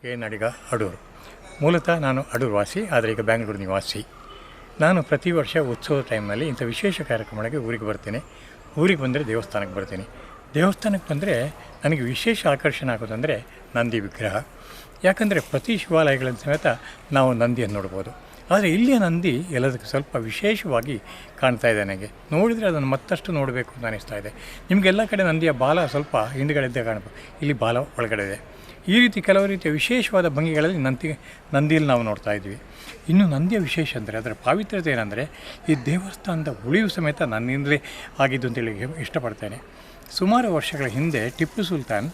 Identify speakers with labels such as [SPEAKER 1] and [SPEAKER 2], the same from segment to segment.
[SPEAKER 1] K ನಡಿಗ Adoor ಮೂಲತಃ ನಾನು ಅಡೂರು ವಾಸಿ, ಆದರೆ ಈಗ ಬ್ಯಾಂಗ್ಳೂರು ನಿವಾಸಿ. ನಾನು ಪ್ರತಿ ವರ್ಷ ಉತ್ಸವದ ಟೈಮಲ್ಲಿ ಇಂಥ ವಿಶೇಷ ಕಾರ್ಯಕ್ರಮಗಳಿಗೆ ಊರಿಗೆ ಬರ್ತೀನಿ. ಊರಿಗೆ ಬಂದರೆ ದೇವಸ್ಥಾನಕ್ಕೆ ಬರ್ತೀನಿ. ದೇವಸ್ಥಾನಕ್ಕೆ ಬಂದರೆ ನನಗೆ ವಿಶೇಷ ಆಕರ್ಷಣೆ ಆಗೋದಂದರೆ ನಂದಿ ವಿಗ್ರಹ. ಯಾಕಂದರೆ ಪ್ರತಿ ಶಿವಾಲಯಗಳ ಸಮೇತ ನಾವು ನಂದಿಯನ್ನು ನೋಡ್ಬೋದು. ಆದರೆ ಇಲ್ಲಿಯ ನಂದಿ ಎಲ್ಲದಕ್ಕೂ ಸ್ವಲ್ಪ ವಿಶೇಷವಾಗಿ ಕಾಣ್ತಾ ಇದೆ ನನಗೆ. ನೋಡಿದರೆ ಅದನ್ನು ಮತ್ತಷ್ಟು ನೋಡಬೇಕು ಅಂತ ಅನಿಸ್ತಾ ಇದೆ. ನಿಮಗೆಲ್ಲ ಕಡೆ ನಂದಿಯ ಬಾಲ ಸ್ವಲ್ಪ ಹಿಂದುಗಡೆ ಇದ್ದೇ ಕಾಣಬೇಕು ಇಲ್ಲಿ ಬಾಲ ಒಳಗಡೆ ಇದೆ. ಈ ರೀತಿ ಕೆಲವು ರೀತಿಯ ವಿಶೇಷವಾದ ಭಂಗಿಗಳಲ್ಲಿ ನಂದಿ ನಂದಿಯಲ್ಲಿ ನಾವು ನೋಡ್ತಾ ಇದ್ವಿ ಇನ್ನು ನಂದಿಯ ವಿಶೇಷ ಅಂದರೆ ಅದರ ಪಾವಿತ್ರ್ಯತೆ ಏನಂದರೆ ಈ ದೇವಸ್ಥಾನದ ಉಳಿವು ಸಮೇತ ನನ್ನಿಂದಲೇ ಆಗಿದ್ದು ಅಂತೇಳಿ ಇಷ್ಟಪಡ್ತೇನೆ. ಸುಮಾರು ವರ್ಷಗಳ ಹಿಂದೆ ಟಿಪ್ಪು ಸುಲ್ತಾನ್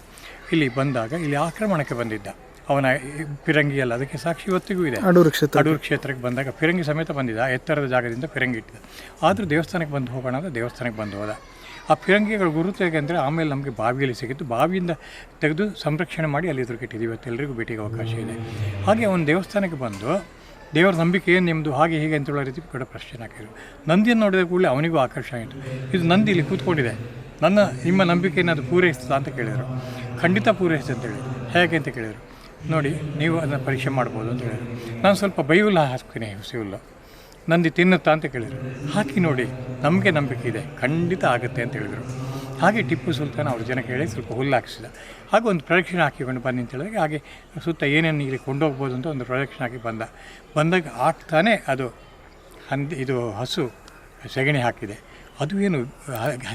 [SPEAKER 1] ಇಲ್ಲಿ ಬಂದಾಗ ಇಲ್ಲಿ ಆಕ್ರಮಣಕ್ಕೆ ಬಂದಿದ್ದ. ಅವನ ಪಿರಂಗಿಯಲ್ಲ ಪಿರಂಗಿ ಅದಕ್ಕೆ ಸಾಕ್ಷಿ ಇವತ್ತಿಗೂ ಇದೆ.
[SPEAKER 2] ಅಡೂರು ಕ್ಷೇತ್ರ
[SPEAKER 1] ಅಡೂರು ಕ್ಷೇತ್ರಕ್ಕೆ ಬಂದಾಗ ಫಿರಂಗಿ ಸಮೇತ ಬಂದಿದ್ದ ಎತ್ತರದ ಜಾಗದಿಂದ ಫಿರಂಗಿ ಇಟ್ಟಿದ್ದ. ಆದರೂ ದೇವಸ್ಥಾನಕ್ಕೆ ಬಂದು ಹೋಗೋಣ ಅಂತ ದೇವಸ್ಥಾನಕ್ಕೆ ಬಂದು ಹೋದ. ಆ ಫಿರಂಗಿಗಳ ಗುರುತು ಹೇಗೆ ಅಂದರೆ ಆಮೇಲೆ ನಮಗೆ ಬಾವಿಯಲ್ಲಿ ಸಿಕ್ಕಿತ್ತು ಬಾವಿಯಿಂದ ತೆಗೆದು ಸಂರಕ್ಷಣೆ ಮಾಡಿ ಅಲ್ಲಿ ಎದುರು ಇವತ್ತು ಎಲ್ಲರಿಗೂ ಭೇಟಿಗೆ ಅವಕಾಶ ಇದೆ. ಹಾಗೆ ಒಂದು ದೇವಸ್ಥಾನಕ್ಕೆ ಬಂದು ದೇವರ ನಂಬಿಕೆ ಏನು ನಿಮ್ಮದು ಹಾಗೆ ಹೀಗೆ ಅಂತ ಹೇಳೋ ರೀತಿ ಕೂಡ ಪ್ರಶ್ನೆ ಹಾಕಿದ್ರು. ನಂದಿಯನ್ನು ನೋಡಿದ ಕೂಡಲೇ ಅವನಿಗೂ ಆಕರ್ಷಣೆ ಆಯಿತು. ಇದು ನಂದಿ ಇಲ್ಲಿ ಕೂತ್ಕೊಂಡಿದೆ. ನನ್ನ, ನಿಮ್ಮ ನಂಬಿಕೆಯನ್ನು ಅದು ಪೂರೈಸ್ತದ ಅಂತ ಕೇಳಿದರು. ಖಂಡಿತ ಪೂರೈಸ್ತದೆ ಅಂತ ಹೇಳಿದರು. ಹೇಗೆ ಅಂತ ಕೇಳಿದರು. ನೋಡಿ, ನೀವು ಅದನ್ನು ಪರೀಕ್ಷೆ ಮಾಡ್ಬೋದು ಅಂತ ಹೇಳಿದರು. ನಾನು ಸ್ವಲ್ಪ ಬೈಹುಲ್ಲ ಹಾಕ್ತೀನಿ ಹುಸಿ ಹುಲ್ಲು ನಂದಿ ತಿನ್ನುತ್ತಾ ಅಂತ ಕೇಳಿದರು. ಹಾಕಿ ನೋಡಿ, ನಮಗೆ ನಂಬಿಕೆ ಇದೆ, ಖಂಡಿತ ಆಗುತ್ತೆ ಅಂತ ಹೇಳಿದರು. ಹಾಗೆ ಟಿಪ್ಪು ಸುಲ್ತಾನ್ ಅವ್ರ ಜನಕ್ಕೆ ಹೇಳಿ ಸ್ವಲ್ಪ ಹುಲ್ಲು ಹಾಕಿಸಿದ. ಹಾಗೆ ಒಂದು ಪ್ರೊಡಕ್ಷನ್ ಹಾಕಿಕೊಂಡು ಬನ್ನಿ ಅಂತ ಹೇಳಿದಾಗ ಹಾಗೆ ಸುತ್ತ ಏನೇನು ಇಲ್ಲಿ ಕೊಂಡೋಗ್ಬೋದು ಅಂತ ಒಂದು ಪ್ರೊಡಕ್ಷನ್ ಹಾಕಿ ಬಂದ. ಬಂದಾಗ ಆಗ್ತಾನೆ ಅದು ಹಂದಿ, ಇದು ಹಸು ಸೆಗಣಿ ಹಾಕಿದೆ. ಅದು ಏನು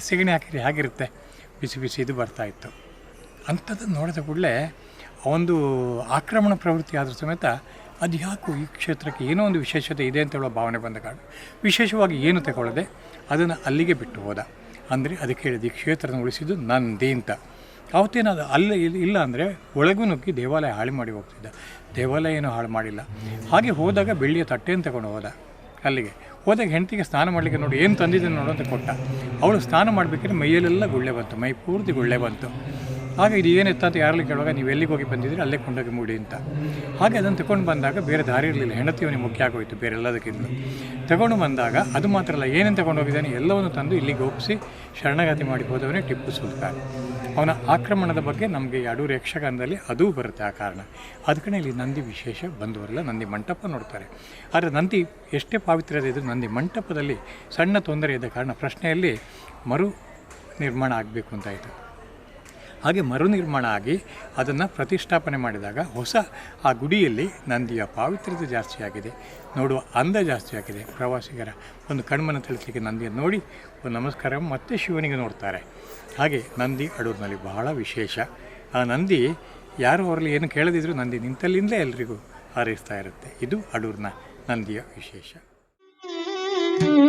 [SPEAKER 1] ಸೆಗಣಿ ಹಾಕಿದ್ರೆ ಹೇಗಿರುತ್ತೆ? ಬಿಸಿ ಬಿಸಿ ಇದು ಬರ್ತಾ ಇತ್ತು. ಅಂಥದ್ದನ್ನು ನೋಡಿದ ಕೂಡಲೇ ಒಂದು ಆಕ್ರಮಣ ಪ್ರವೃತ್ತಿ ಆದರೂ ಸಮೇತ ಅದು ಯಾಕೋ ಈ ಕ್ಷೇತ್ರಕ್ಕೆ ಏನೋ ಒಂದು ವಿಶೇಷತೆ ಇದೆ ಅಂತ ಹೇಳೋ ಭಾವನೆ ಬಂದ ಕಾರಣ ವಿಶೇಷವಾಗಿ ಏನು ತಗೊಳ್ಳದೆ ಅದನ್ನು ಅಲ್ಲಿಗೆ ಬಿಟ್ಟು ಹೋದ. ಅಂದರೆ ಅದಕ್ಕೆ ಹೇಳಿದ ಈ ಕ್ಷೇತ್ರನ ಉಳಿಸಿದ್ದು ನಂದಿ ಅಂತ. ಅವತ್ತೇನಾದ ಅಲ್ಲಿ ಇಲ್ಲಿ- ಇಲ್ಲ ಅಂದರೆ ಒಳಗೂ ನುಗ್ಗಿ ದೇವಾಲಯ ಹಾಳು ಮಾಡಿ ಹೋಗ್ತಿದ್ದ. ದೇವಾಲಯ ಏನು ಹಾಳು ಮಾಡಿಲ್ಲ. ಹಾಗೆ ಹೋದಾಗ ಬೆಳ್ಳಿಯ ತಟ್ಟೆಯನ್ನು ತಗೊಂಡು ಹೋದ ಅಲ್ಲಿಗೆ. ಹೋದಾಗ ಹೆಂಡತಿಗೆ ಸ್ನಾನ ಮಾಡಲಿಕ್ಕೆ ನೋಡಿ ಏನು ತಂದಿದ್ದೆ ನೋಡು ಅಂತ ಕೊಟ್ಟ. ಅವಳು ಸ್ನಾನ ಮಾಡಬೇಕಾದ್ರೆ ಮೈಯಲ್ಲೆಲ್ಲ ಗುಳ್ಳೆ ಬಂತು, ಮೈ ಪೂರ್ತಿ ಗುಳ್ಳೆ ಬಂತು. ಆಗ ಇದು ಏನಿತ್ತು ಅಂತ ಯಾರಲ್ಲಿ ಕೇಳುವಾಗ, ನೀವು ಎಲ್ಲಿಗೆ ಹೋಗಿ ಬಂದಿದ್ದೀರಿ, ಅಲ್ಲೇ ಕೊಂಡೋಗಿ ಮೂಡಿ ಅಂತ. ಹಾಗೆ ಅದನ್ನು ತಗೊಂಡು ಬಂದಾಗ ಬೇರೆ ದಾರಿ ಇರಲಿಲ್ಲ, ಹೆಂಡತಿ ಅವನಿಗೆ ಮುಖ್ಯ ಆಗೋಯಿತು ಬೇರೆ ಎಲ್ಲದಕ್ಕಿಂತ ತಗೊಂಡು ಬಂದಾಗ ಅದು ಮಾತ್ರ ಅಲ್ಲ, ಏನೇನು ತಗೊಂಡು ಹೋಗಿದ್ದಾನೆ ಎಲ್ಲವನ್ನು ತಂದು ಇಲ್ಲಿಗೆ ಒಪ್ಪಿಸಿ ಶರಣಾಗತಿ ಮಾಡಿ ಹೋದವನೇ ಟಿಪ್ಪು ಸುಲ್ತಾನ್. ಅವನ ಆಕ್ರಮಣದ ಬಗ್ಗೆ ನಮಗೆ ಎರಡೂ ಯಕ್ಷಗಾನದಲ್ಲಿ ಅದೂ ಬರುತ್ತೆ ಆ ಕಾರಣ. ಅದಕ್ಕೆ ಇಲ್ಲಿ ನಂದಿ ವಿಶೇಷ ಬಂದವರೆಲ್ಲ ನಂದಿ ಮಂಟಪ ನೋಡ್ತಾರೆ. ಆದರೆ ನಂದಿ ಎಷ್ಟೇ ಪಾವಿತ್ರ್ಯದ ಇದ್ದರೂ ನಂದಿ ಮಂಟಪದಲ್ಲಿ ಸಣ್ಣ ತೊಂದರೆ ಇದ್ದ ಕಾರಣ ಪ್ರಶ್ನೆಯಲ್ಲಿ ಮರು ನಿರ್ಮಾಣ ಆಗಬೇಕು ಅಂತಾಯಿತು ಹಾಗೆ ಮರು ನಿರ್ಮಾಣ ಆಗಿ ಅದನ್ನು ಪ್ರತಿಷ್ಠಾಪನೆ ಮಾಡಿದಾಗ ಹೊಸ ಆ ಗುಡಿಯಲ್ಲಿ ನಂದಿಯ ಪಾವಿತ್ರ್ಯತೆ ಜಾಸ್ತಿ ಆಗಿದೆ. ನೋಡುವ ಅಂದ ಜಾಸ್ತಿ ಆಗಿದೆ. ಪ್ರವಾಸಿಗರ ಒಂದು ಕಣ್ಮನ ತಿಳಿಸಲಿಕ್ಕೆ ನಂದಿಯನ್ನು ನೋಡಿ ಒಂದು ನಮಸ್ಕಾರ ಮತ್ತೆ ಶಿವನಿಗೆ ನೋಡ್ತಾರೆ. ಹಾಗೆ ನಂದಿ ಅಡೂರಿನಲ್ಲಿ ಬಹಳ ವಿಶೇಷ. ಆ ನಂದಿ ಯಾರು ಅವರಲ್ಲಿ ಏನು ಕೇಳದಿದ್ರು ನಂದಿ ನಿಂತಲ್ಲಿಂದಲೇ ಎಲ್ರಿಗೂ ಹಾರೈಸ್ತಾ ಇರುತ್ತೆ. ಇದು ಅಡೂರಿನ ನಂದಿಯ ವಿಶೇಷ. Mm-hmm.